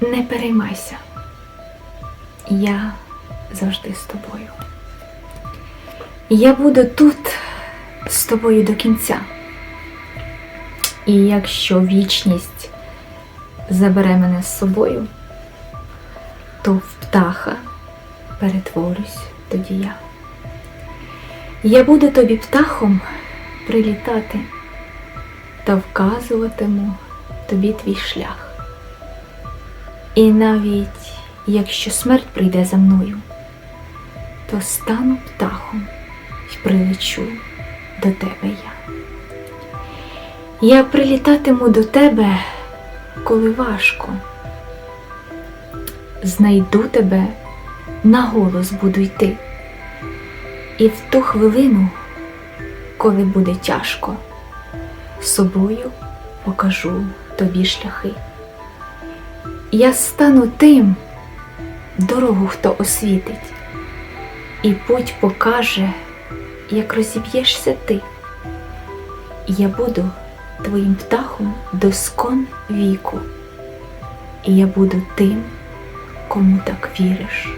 Не переймайся. Я завжди з тобою. Я буду тут з тобою до кінця. І якщо вічність забере мене з собою, то в птаха перетворюсь тоді я. Я буду тобі птахом прилітати та вказуватиму тобі твій шлях. І навіть якщо смерть прийде за мною, то стану птахом і прилечу до тебе я. Я прилітатиму до тебе, коли важко. Знайду тебе, на голос буду йти. І в ту хвилину, коли буде тяжко, собою покажу тобі шляхи. Я стану тим, дорогу хто освітить, і путь покаже, як розіб'єшся ти. Я буду твоїм птахом доскон віку, і я буду тим, кому так віриш.